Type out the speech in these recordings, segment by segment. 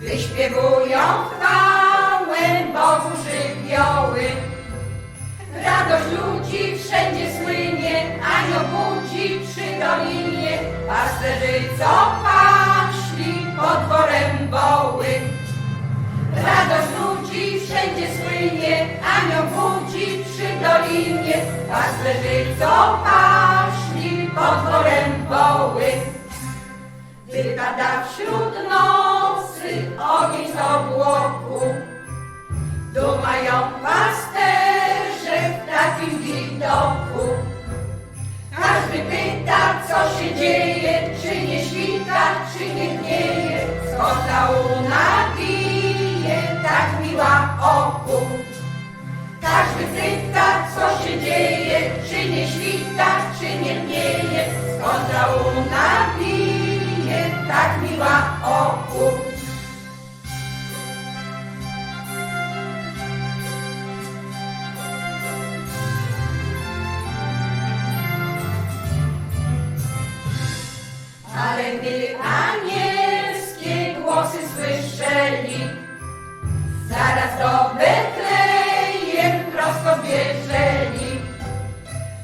Wyśpiewują chwałę Bogu żywioły. Radość ludzi wszędzie słynie, anioł budzi przy dolinie. Pasterzy, co paśli pod dworem woły. Radość ludzi wszędzie słynie, anioł budzi przy dolinie. Pasterzy, co paśli pod dworem woły. Wypada wśród ogień z obłoku. Dumają pasterze w takim widoku. Każdy pyta, co się dzieje, czy nie świta, czy nie gnieje. Skąd ta łuna bije, gdy anielskie głosy słyszeli, zaraz do Betlejem prosto bieżeli.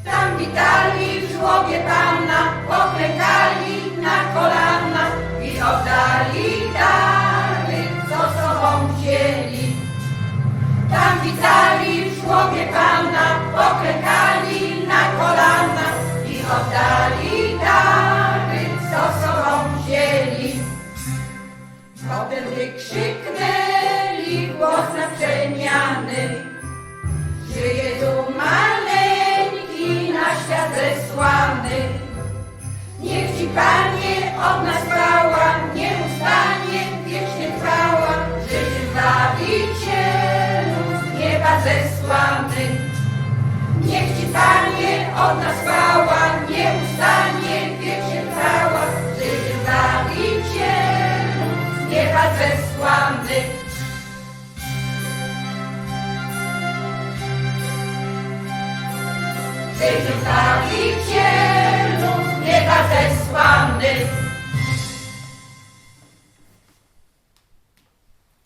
Tam witali w żłobie Pana, poklękali na kolana i oddali dary, co sobą wzięli. Tam witali w żłobie Pana, poklękali na kolana i oddali Potem wykrzyknęli głos naprzemiany, Żyje tu maleńki na świat zesłany. Niech Ci Panie od nas chwała, nieustannie wiecznie trwała, Życie Zbawicielu z nieba zesłany. Niech Ci Panie od nas Życie Zbawicielu z nieba zesłany.